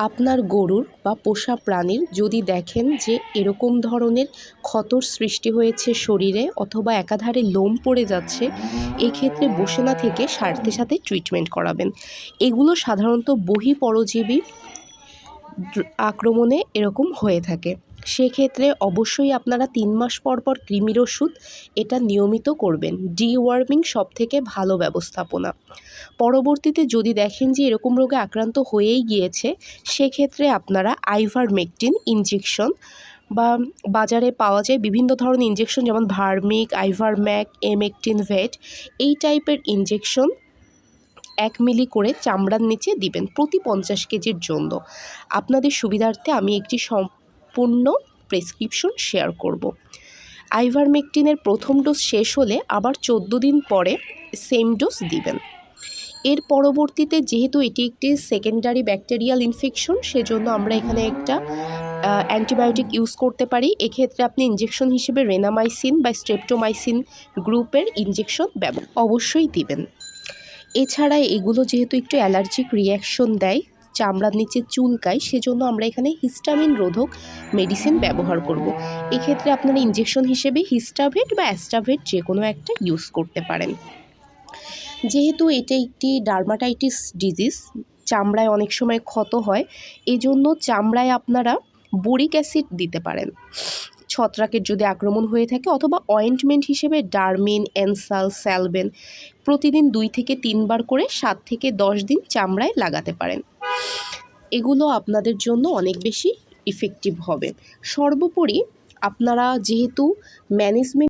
আপনার গরুর বা পোষা প্রাণীর যদি দেখেন যে এরকম ধরনের ক্ষতর সৃষ্টি হয়েছে শরীরে অথবা একাধারে লোম পড়ে যাচ্ছে, এক্ষেত্রে বসে না থেকে সাথে সাথে ট্রিটমেন্ট করাবেন। এগুলো সাধারণত বহি পরজীবী আক্রমণে এরকম হয়ে থাকে। সেক্ষেত্রে অবশ্যই আপনারা তিন মাস পর পর কৃমির ওষুধ এটা নিয়মিত করবেন। ডিওয়ার্মিং সব থেকে ভালো ব্যবস্থাপনা। পরবর্তীতে যদি দেখেন যে এরকম রোগে আক্রান্ত হয়েই গিয়েছে, সেক্ষেত্রে আপনারা আইভারমেকটিন ইঞ্জেকশন বা বাজারে পাওয়া যায় বিভিন্ন ধরনের ইঞ্জেকশন যেমন ভার্মিক, আইভারম্যাক এমেকটিন ভেট এই টাইপের ইঞ্জেকশন এক মিলি করে চামড়ার নিচে দিবেন প্রতি পঞ্চাশ কেজির জন্য। আপনাদের সুবিধার্থে আমি একটি সম্পূর্ণ প্রেসক্রিপশন শেয়ার করব। আইভারমেকটিনের প্রথম ডোজ শেষ হলে আবার চোদ্দ দিন পরে সেম ডোজ দিবেন। এর পরবর্তীতে যেহেতু এটি একটি সেকেন্ডারি ব্যাকটেরিয়াল ইনফেকশন, সেজন্য আমরা এখানে একটা অ্যান্টিবায়োটিক ইউজ করতে পারি। এক্ষেত্রে আপনি ইনজেকশন হিসেবে রেনামাইসিন বা স্ট্রেপ্টোমাইসিন গ্রুপের ইনজেকশন ব্যব, অবশ্যই দিবেন। এছাড়া এগুলো যেহেতু একটু অ্যালার্জিক রিয়াকশন দেয় চামড়ার নিচে চুলকায়, সেজন্য আমরা এখানে হিস্টামিন রোধক মেডিসিন ব্যবহার করব। এক্ষেত্রে আপনারা ইনজেকশন হিসেবে হিস্টাভেট বা অ্যাস্টাভেট যে কোনো একটা ইউজ করতে পারেন। যেহেতু এটা একটি ডার্মাটাইটিস ডিজিজ চামড়ায় অনেক সময় ক্ষত হয়, এজন্য চামড়ায় আপনারা বোরিক অ্যাসিড দিতে পারেন। ছত্রাকের যদি আক্রমণ হয়ে থাকে অথবা অয়েন্টমেন্ট হিসেবে ডারমিন এনসাল স্যালবেন প্রতিদিন দুই থেকে তিনবার করে সাত থেকে দশ দিন চামড়ায় লাগাতে পারেন। এগুলো আপনাদের জন্য অনেক বেশি ইফেক্টিভ হবে। সর্বোপরি আপনারা যেহেতু ম্যানেজমেন্ট